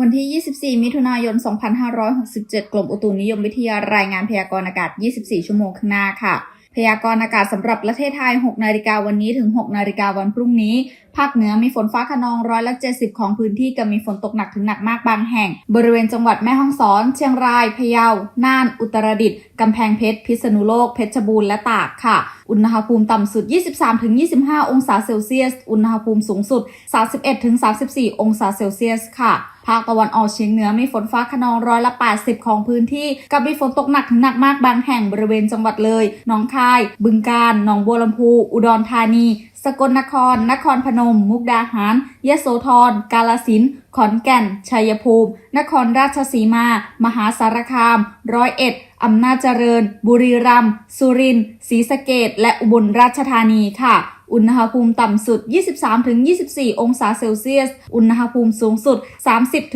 วันที่ 24 มิถุนายน 2567 กรมอุตุนิยมวิทยารายงานพยากรณ์อากาศ 24 ชั่วโมงข้างหน้าค่ะ พยากรณ์อากาศสำหรับประเทศไทย 6 นาฬิกาวันนี้ถึง 6 นาฬิกาวันพรุ่งนี้ ภาคเหนือมีฝนฟ้าขนองร้อยละ70 ของพื้นที่กับมีฝนตกหนักถึงหนักมากบางแห่ง บริเวณจังหวัดแม่ฮ่องสอน เชียงราย พะเยา น่าน อุตรดิตถ์กำแพงเพชร พิษณุโลก เพชรบูรณ์ และตากค่ะ อุณหภูมิต่ำสุด 23-25 องศาเซลเซียส อุณหภูมิสูงสุด 31-34 องศาเซลเซียสค่ะภาคตะวันออกเฉียงเหนือมีฝนฟ้าขนองร้อยละ 80 ของพื้นที่ กับมีฝนตกหนักถึงหนักมากบางแห่งบริเวณจังหวัดเลย หนองคาย บึงกาฬ หนองบัวลำพู อุดรธานี สกลนคร นครพนม มุกดาหารยโสธร กาลสิน ขอนแก่น ชัยภูมิ นครราชสีมา มหาสารคาม ร้อยเอ็ด อำนาจเจริญ บุรีรัมย์ สุรินทร์ ศรีสะเกดและอุบลราชธานีค่ะ อุณหภูมิต่ำสุด 23-24 องศาเซลเซียส อุณหภูมิสูงสุด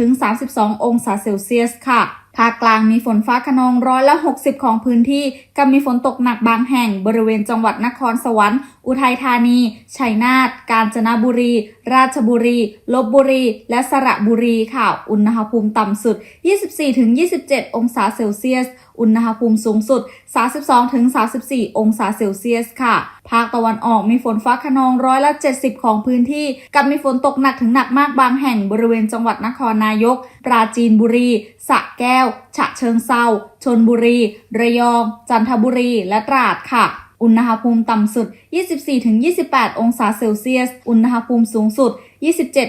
30-32 องศาเซลเซียสค่ะภาคกลางมีฝนฟ้าขนองร้อยละ 60 ของพื้นที่ กับมีฝนตกหนักบางแห่งบริเวณจังหวัดนครสวรรค์ อุทัยธานี ชัยนาท กาญจนบุรี ราชบุรี ลบบุรี และสระบุรีค่ะ อุณหภูมิต่ำสุด 24-27 องศาเซลเซียส อุณหภูมิสูงสุด 32-34 องศาเซลเซียสค่ะ ภาคตะวันออกมีฝนฟ้าขนองร้อยละ 70 ของพื้นที่ กับมีฝนตกหนักถึงหนักมากบางแห่งบริเวณจังหวัดนครนายก ปราจีนบุรีสระแก้ว ฉะเชิงเซาชนบุรี ระยอง จันทบุรี และตราดค่ะ อุณหภูมิต่ำสุด 24-28 องศาเซลเซียส อุณหภูมิสูงสุด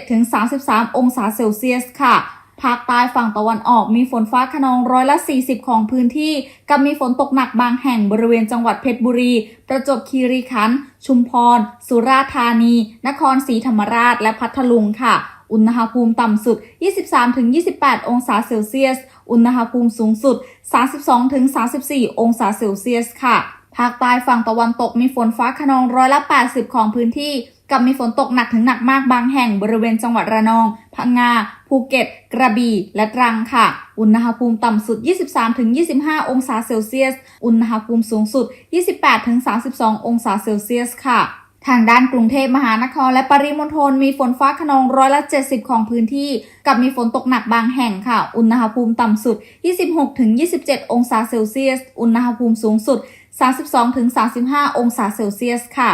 27-33 องศาเซลเซียสค่ะภาคใต้ฝั่งตะวันออกมีฝนฟ้าขนองร้อยละ 40 ของพื้นที่ กับมีฝนตกหนักบางแห่งบริเวณจังหวัดเพชรบุรี ประจวบคีรีขันธ์ชุมพร สุราษฎร์ธานี นครศรีธรรมราช และพัทลุงค่ะ อุณหภูมิต่ำสุด 23-28 องศาเซลเซียส อุณหภูมิสูงสุด 32-34 องศาเซลเซียสค่ะ ภาคใต้ฝั่งตะวันตกมีฝนฟ้าขนองร้อยละ 80 ของพื้นที่ กับมีฝนตกหนักถึงหนักมากบางแห่งบริเวณจังหวัดระนอง พังงา ภูเก็ต กระบี่ และตรังค่ะ อุณหภูมิต่ำสุด 23-25 องศาเซลเซียส อุณหภูมิสูงสุด 28-32 องศาเซลเซียสค่ะทางด้านกรุงเทพมหานครและปริมณฑลมีฝนฟ้าขนองร้อยละ70 ของพื้นที่ กับมีฝนตกหนักบางแห่งค่ะ อุณหภูมิต่ำสุด 26-27 องศาเซลเซียส อุณหภูมิสูงสุด 32-35 องศาเซลเซียสค่ะ